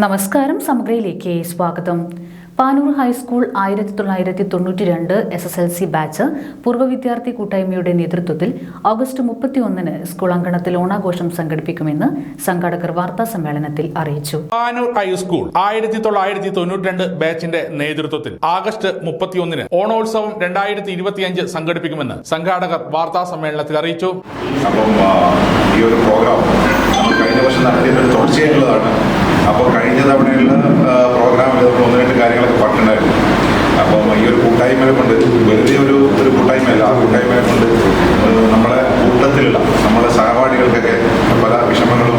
നമസ്കാരം സമഗ്രയിലേക്ക് സ്വാഗതം. പാനൂർ ഹൈസ്കൂൾ ആയിരത്തി തൊള്ളായിരത്തി തൊണ്ണൂറ്റി രണ്ട് എസ് എസ് എൽ സി ബാച്ച് പൂർവ വിദ്യാർത്ഥി കൂട്ടായ്മയുടെ നേതൃത്വത്തിൽ ഓഗസ്റ്റ് മുപ്പത്തി ഒന്നിന് സ്കൂൾ അങ്കണത്തിൽ ഓണാഘോഷം സംഘടിപ്പിക്കുമെന്ന് സംഘാടകർ വാർത്താ സമ്മേളനത്തിൽ അറിയിച്ചു. പാനൂർ ഹൈസ്കൂൾ ആയിരത്തി തൊള്ളായിരത്തി തൊണ്ണൂറ്റി രണ്ട് ബാച്ചിന്റെ നേതൃത്വത്തിൽ ആഗസ്റ്റ് മുപ്പത്തിയൊന്നിന് ഓണോത്സവം രണ്ടായിരത്തി ഇരുപത്തിയഞ്ച് സംഘടിപ്പിക്കുമെന്ന് സംഘാടകർ വാർത്താ സമ്മേളനത്തിൽ അറിയിച്ചു. അപ്പം ഈ ഒരു പ്രോഗ്രാം നമ്മൾ കഴിഞ്ഞ വർഷം നടത്തിയ ഒരു തുടർച്ചയായിട്ടുള്ളതാണ്. കഴിഞ്ഞ തവണയുള്ള പ്രോഗ്രാമിൽ നമ്മൾ ഒന്ന് രണ്ട് കാര്യങ്ങളൊക്കെ പറഞ്ഞിട്ടുണ്ടായിരുന്നു. അപ്പം ഈ ഒരു കൂട്ടായ്മ കൊണ്ട് വെറുതെ ഒരു ഒരു കൂട്ടായ്മയല്ല. ആ കൂട്ടായ്മ കൊണ്ട് നമ്മളെ കൂട്ടത്തിലുള്ള നമ്മളെ സഹപാഠികൾക്കൊക്കെ പല വിഷമങ്ങളും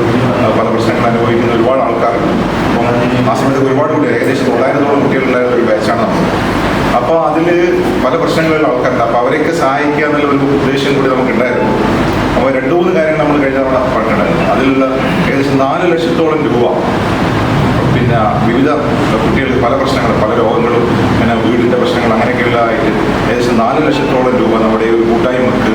പല പ്രശ്നങ്ങളും അനുഭവിക്കുന്ന ഒരുപാട് ആൾക്കാരുണ്ട്. അപ്പം ആ സമയത്ത് ഒരുപാട് കുട്ടികൾ ഏകദേശം തൊള്ളായിരത്തോളം കുട്ടികളുണ്ടായിരുന്ന ഒരു ബാച്ചാണ് നമ്മൾ അപ്പോൾ അതിൽ പല പ്രശ്നങ്ങളുള്ള ആൾക്കാരുണ്ട്. അപ്പോൾ അവരെയൊക്കെ സഹായിക്കുക എന്നുള്ള ഒരു ഉദ്ദേശം കൂടി നമുക്ക് ഉണ്ടായിരുന്നു അപ്പോൾ രണ്ട് മൂന്ന് കാര്യങ്ങൾ നമ്മൾ കഴിഞ്ഞ തവണ പറഞ്ഞിട്ടുണ്ടായിരുന്നു. അതിലുള്ള ഏകദേശം നാല് ലക്ഷത്തോളം രൂപ പിന്നെ വിവിധ കുട്ടികൾക്ക് പല പ്രശ്നങ്ങളും പല രോഗങ്ങളും പിന്നെ വീടിന്റെ പ്രശ്നങ്ങൾ അങ്ങനെയൊക്കെയുള്ള ആയിട്ട് ഏകദേശം നാല് ലക്ഷത്തോളം രൂപ നമ്മുടെ ഒരു കൂട്ടായ്മക്ക്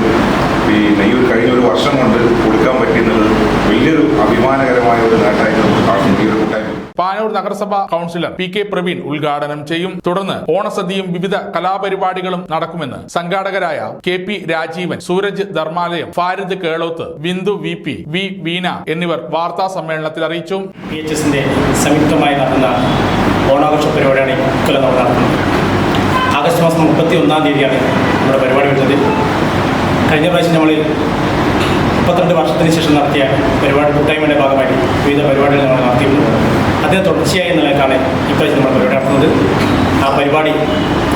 പിന്നെ ഈ ഒരു കഴിഞ്ഞ ഒരു വർഷം കൊണ്ട് കൊടുക്കാൻ പറ്റിയെന്നുള്ളത് വലിയൊരു അഭിമാനകരമായ ഒരു നേട്ടമായിട്ട് നമുക്ക് കാണുന്നു ഈ ഒരു കൂട്ടായ്മ പാനൂർ നഗരസഭ കൗൺസിലർ പി കെ പ്രവീൺ ഉദ്ഘാടനം ചെയ്യും. തുടർന്ന് ഓണസദ്യയും വിവിധ കലാപരിപാടികളും നടക്കുമെന്ന് സംഘാടകരായ K P Rajeevan Sooraj Dharmalayam Farid Keloth Bindu V P V Veena എന്നിവർ വാർത്താ സമ്മേളനത്തിൽ അറിയിച്ചു. സംയുക്തമായി നടത്തുന്ന ഓണാഘോഷ പരിപാടിയാണ് ആഗസ്റ്റ് മാസം മുപ്പത്തി ഒന്നാം തീയതിയാണ് നമ്മുടെ പരിപാടി വരുന്നത്. കഴിഞ്ഞ പ്രാവശ്യം നമ്മൾ മുപ്പത്തിരണ്ട് വർഷത്തിന് ശേഷം നടത്തിയ പരിപാടി കൂട്ടായ്മയുടെ ഭാഗമായി വിവിധ പരിപാടികൾ നമ്മൾ നടത്തിയിരുന്നു. അതിന് തുടർച്ചയായി നിലക്കാണ് ഇപ്രാവശ്യം നമ്മൾ പരിപാടി നടത്തുന്നത് ആ പരിപാടി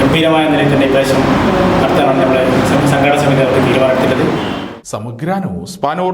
ഗംഭീരമായ നിലയിൽ തന്നെ ഇപ്രാവശ്യം നടത്താനാണ് നമ്മൾ സംഘാടക സമിതി തീരുമാനമെടുത്തിട്ടുള്ളത് സമഗ്ര ന്യൂസ് പാനൂർ